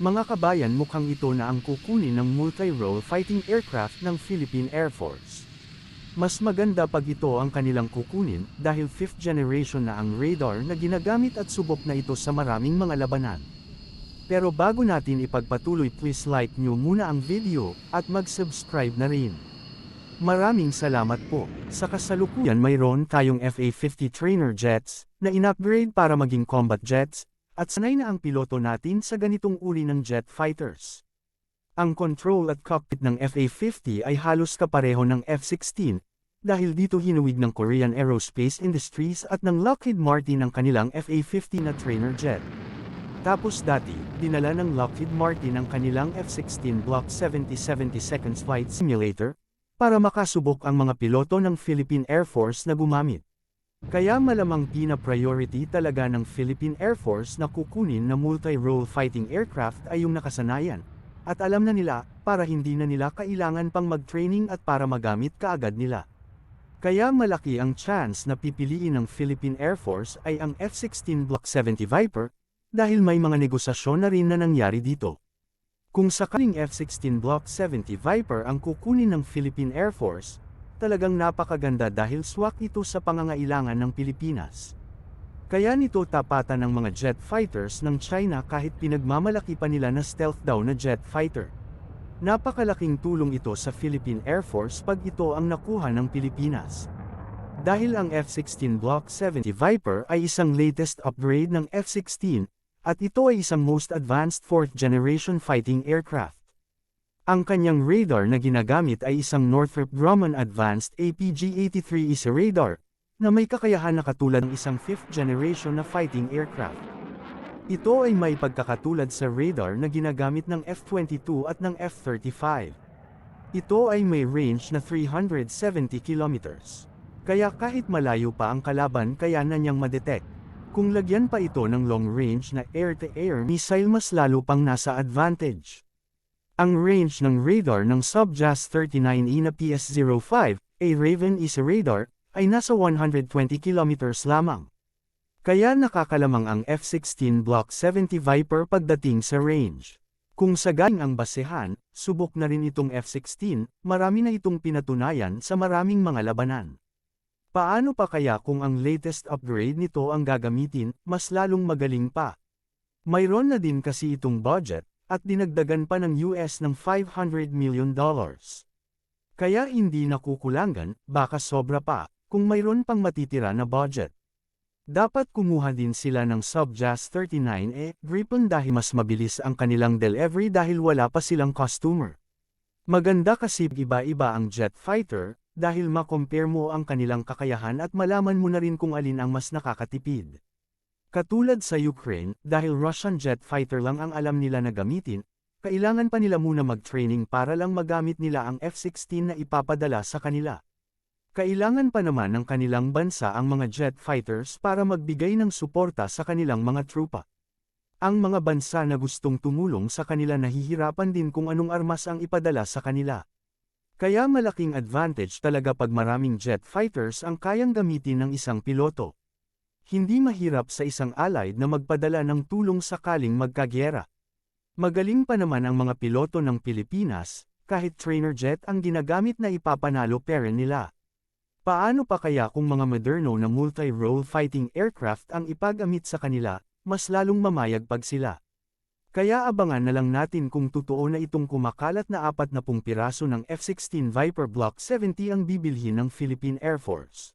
Mga kabayan mukhang ito na ang kukunin ng multi-role fighting aircraft ng Philippine Air Force. Mas maganda pag ito ang kanilang kukunin dahil 5th generation na ang radar na ginagamit at subok na ito sa maraming mga labanan. Pero bago natin ipagpatuloy please like nyo muna ang video at mag-subscribe na rin. Maraming salamat po. Sa kasalukuyan mayroon tayong FA-50 trainer jets na in-upgrade para maging combat jets at sanay na ang piloto natin sa ganitong uri ng jet fighters. Ang control at cockpit ng FA-50 ay halos kapareho ng F-16 dahil dito hinuwig ng Korean Aerospace Industries at ng Lockheed Martin ang kanilang FA-50 na trainer jet. Tapos dati, dinala ng Lockheed Martin ang kanilang F-16 Block 70-70 Seconds Flight Simulator para makasubok ang mga piloto ng Philippine Air Force na gumamit. Kaya malamang pina-priority talaga ng Philippine Air Force na kukunin na multi-role fighting aircraft ay yung nakasanayan. At alam na nila, para hindi na nila kailangan pang mag-training at para magamit kaagad nila. Kaya malaki ang chance na pipiliin ng Philippine Air Force ay ang F-16 Block 70 Viper, dahil may mga negosasyon na rin na nangyari dito. Kung sakaling F-16 Block 70 Viper ang kukunin ng Philippine Air Force, talagang napakaganda dahil swak ito sa pangangailangan ng Pilipinas. Kaya nito tapatan ng mga jet fighters ng China kahit pinagmamalaki pa nila na stealth daw na jet fighter. Napakalaking tulong ito sa Philippine Air Force pag ito ang nakuha ng Pilipinas. Dahil ang F-16 Block 70 Viper ay isang latest upgrade ng F-16, at ito ay isang most advanced 4th generation fighting aircraft. Ang kanyang radar na ginagamit ay isang Northrop Grumman Advanced APG-83 ISA radar, na may kakayahan na katulad ng isang 5th generation na fighting aircraft. Ito ay may pagkakatulad sa radar na ginagamit ng F-22 at ng F-35. Ito ay may range na 370 kilometers. Kaya kahit malayo pa ang kalaban kaya na niyang madetect. Kung lagyan pa ito ng long-range na air-to-air missile mas lalo pang nasa advantage. Ang range ng radar ng Subjas 39E na PS-05, a Raven is a radar, ay nasa 120 kilometers lamang. Kaya nakakalamang ang F-16 Block 70 Viper pagdating sa range. Kung sagaling ang basehan, subok na rin itong F-16, marami na itong pinatunayan sa maraming mga labanan. Paano pa kaya kung ang latest upgrade nito ang gagamitin, mas lalong magaling pa? Mayroon na din kasi itong budget, at dinagdagan pa ng US ng 500 million dollars. Kaya hindi nakukulangan, baka sobra pa, kung mayroon pang matitira na budget. Dapat kumuha din sila ng Subjas 39E Gripen dahil mas mabilis ang kanilang delivery dahil wala pa silang customer. Maganda kasi iba-iba ang jet fighter, dahil ma-compare mo ang kanilang kakayahan at malaman mo na rin kung alin ang mas nakakatipid. Katulad sa Ukraine, dahil Russian jet fighter lang ang alam nila na gamitin, kailangan pa nila muna mag-training para lang magamit nila ang F-16 na ipapadala sa kanila. Kailangan pa naman ng kanilang bansa ang mga jet fighters para magbigay ng suporta sa kanilang mga trupa. Ang mga bansa na gustong tumulong sa kanila nahihirapan din kung anong armas ang ipadala sa kanila. Kaya malaking advantage talaga pag maraming jet fighters ang kayang gamitin ng isang piloto. Hindi mahirap sa isang allied na magpadala ng tulong sakaling magkagyera. Magaling pa naman ang mga piloto ng Pilipinas, kahit trainer jet ang ginagamit na ipapanalo pera nila. Paano pa kaya kung mga moderno na multi-role fighting aircraft ang ipagamit sa kanila, mas lalong mamayag pag sila. Kaya abangan na lang natin kung totoo na itong kumakalat na apat na pung piraso ng F-16 Viper Block 70 ang bibilhin ng Philippine Air Force.